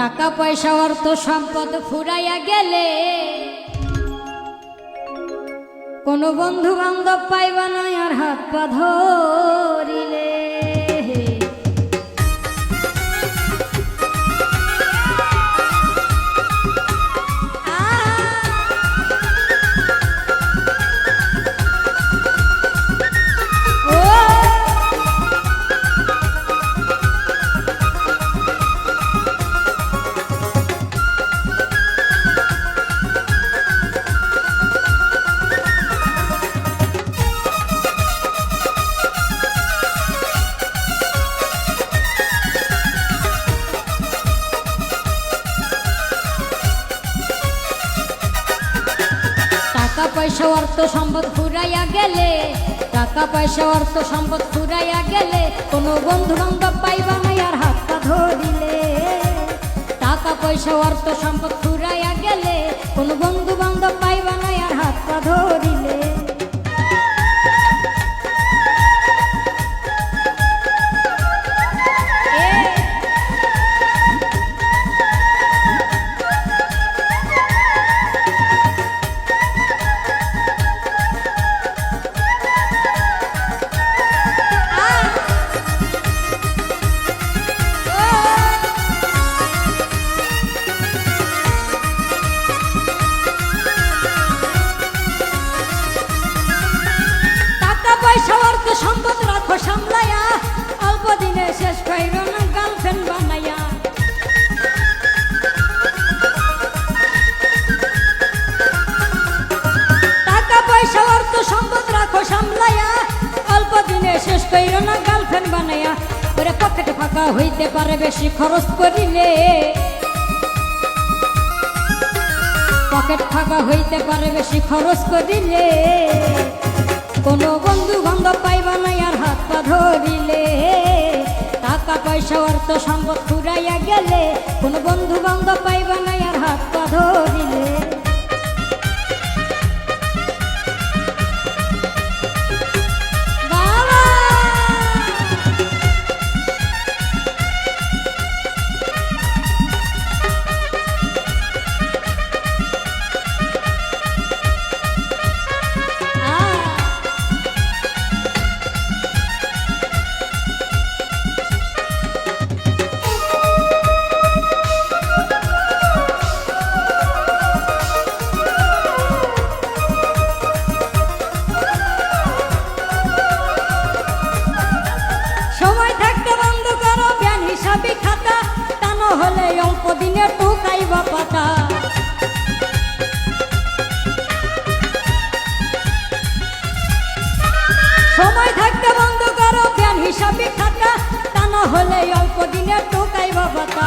টাকা পয়সা অর্থ সম্পদ ফুরাইয়া গেলে কোনো বন্ধু বান্ধব পাইবা না, আর হাত পা ধরিলে। পয়সা অর্থ সম্পদ ফুরাইয়া গেলে, টাকা পয়সা অর্থ সম্পদ ফুরাইয়া গেলে, কোনো বন্ধু বান্ধব পাইবা না আর হাত পা ধরিলে। টাকা পয়সা অর্থ সম্পদ ফুরাইয়া গেলে, কোনো বন্ধু বান্ধব পাইবা না আর হাত পা ধরিলে। পয়সা অর্থ সম্পদ রাখো সামলায়া, অল্প দিনে শেষ কইর না গার্লফ্রেন্ড বানাইয়া টাকা পয়সা অর্থ সম্পদ রাখো সামলায়া, অল্প দিনে শেষ কইর না গার্লফ্রেন্ড বানাইয়া ওরে পকেট ফাঁকা হইতে পারে বেশি খরচ করিলে। পকেট ফাঁকা হইতে পারে বেশি খরচ করিলে। কোনো বন্ধু বান্ধব পাইবা না আর হাত পা ধরিলে। টাকা পয়সা, অর্থ সম্পদ ফুরাইয়া গেলে কোনো বন্ধু বান্ধব পাইবা জ্ঞান খাতা, তা না হলে অল্প দিনে টুকাইব পাতা সময় থাকতে বন্ধ করো, জ্ঞান হিসাবে খাতা তা না হলে অল্প দিনে টুকাইব পাতা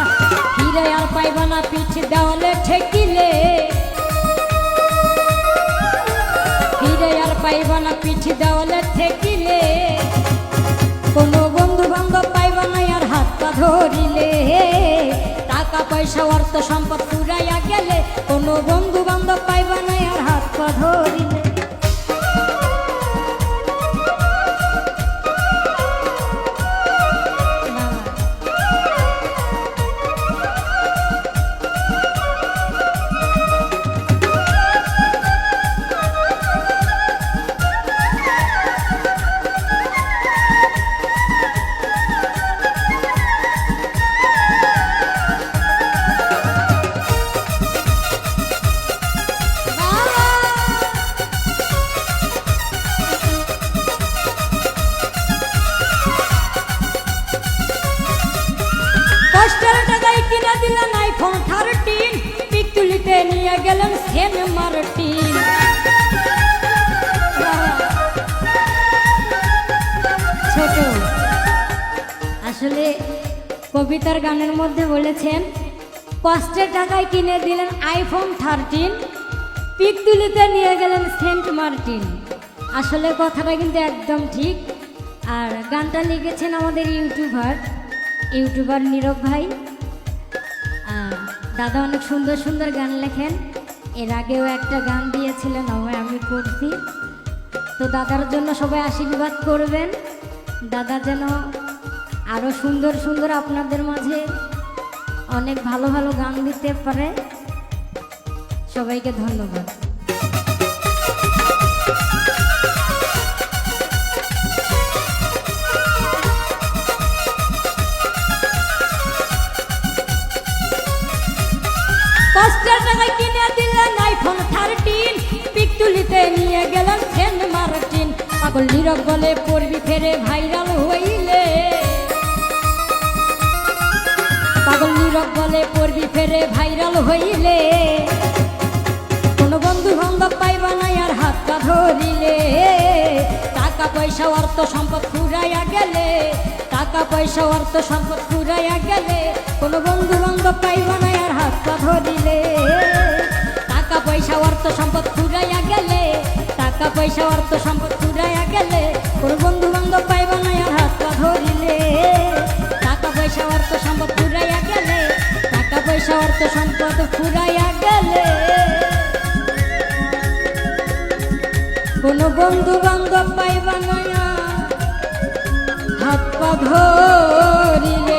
ফিরে আর পাইব না পিছ দেওয়ালে ঠেকিলে। ফিরে আর পাইব না পিছ দেওয়ালে ঠেকিলে। ধরিলে টাকা পয়সা, অর্থ সম্পদ পুরাইয়া গেলে কোনো বন্ধু বান্ধব পাইবা না, আর হাত পা ধরিলে। IPhone thirteen. পিক তুলিতে নিয়ে গেলেন সেন মার্টিন। ছোট। আসলে কবিতার গানের মধ্যে বলেছেন, কষ্টের টাকায় কিনে দিলেন আইফোন থার্টিন পিক তুলিতে নিয়ে গেলেন সেন্ট মার্টিন। আসলে কথাটা কিন্তু একদম ঠিক। আর গানটা লিখেছেন আমাদের ইউটিউবার ইউটিউবার নীরব ভাই। দাদা অনেক সুন্দর সুন্দর গান লেখেন। এর আগেও একটা গান দিয়েছিলেন আমায় আমি করছি। তো দাদার জন্য সবাই আশীর্বাদ করবেন। দাদা যেন আরও সুন্দর সুন্দর আপনাদের মাঝে অনেক ভালো ভালো গান দিতে পারে। সবাইকে ধন্যবাদ। টাকায় কিনে দিলেন আইফোন থার্টিন পিক তুলিতে নিয়ে গেলেন সেন্ট মার্টিন। পাগল নীরব পড়বি ফেরে ভাইরাল হইলে। পাগল নীরব পড়বি ফেরে ভাইরাল হইলে। কোনো বন্ধু বান্ধব পাইবা না আর হাতটা ধরিলে। টাকা পয়সা অর্থ সম্পদ ফুরাইয়া গেলে। টাকা পয়সা অর্থ সম্পদ ফুরাইয়া গেলে। কোনো বন্ধু বান্ধব পাইবা না হাতটা ধরিলে টাকা পয়সা অর্থ সম্পদ ফুরাইয়া গেলে, টাকা পয়সা অর্থ সম্পদ ফুরাইয়া গেলে, কোনো বন্ধু বান্ধব পাইবা না আর হাতটা ধরিলে। টাকা পয়সা অর্থ সম্পদ ফুরাইয়া গেলে, টাকা পয়সা অর্থ সম্পদ ফুরাইয়া গেলে। কোনো বন্ধু বান্ধব হাত পা ধরে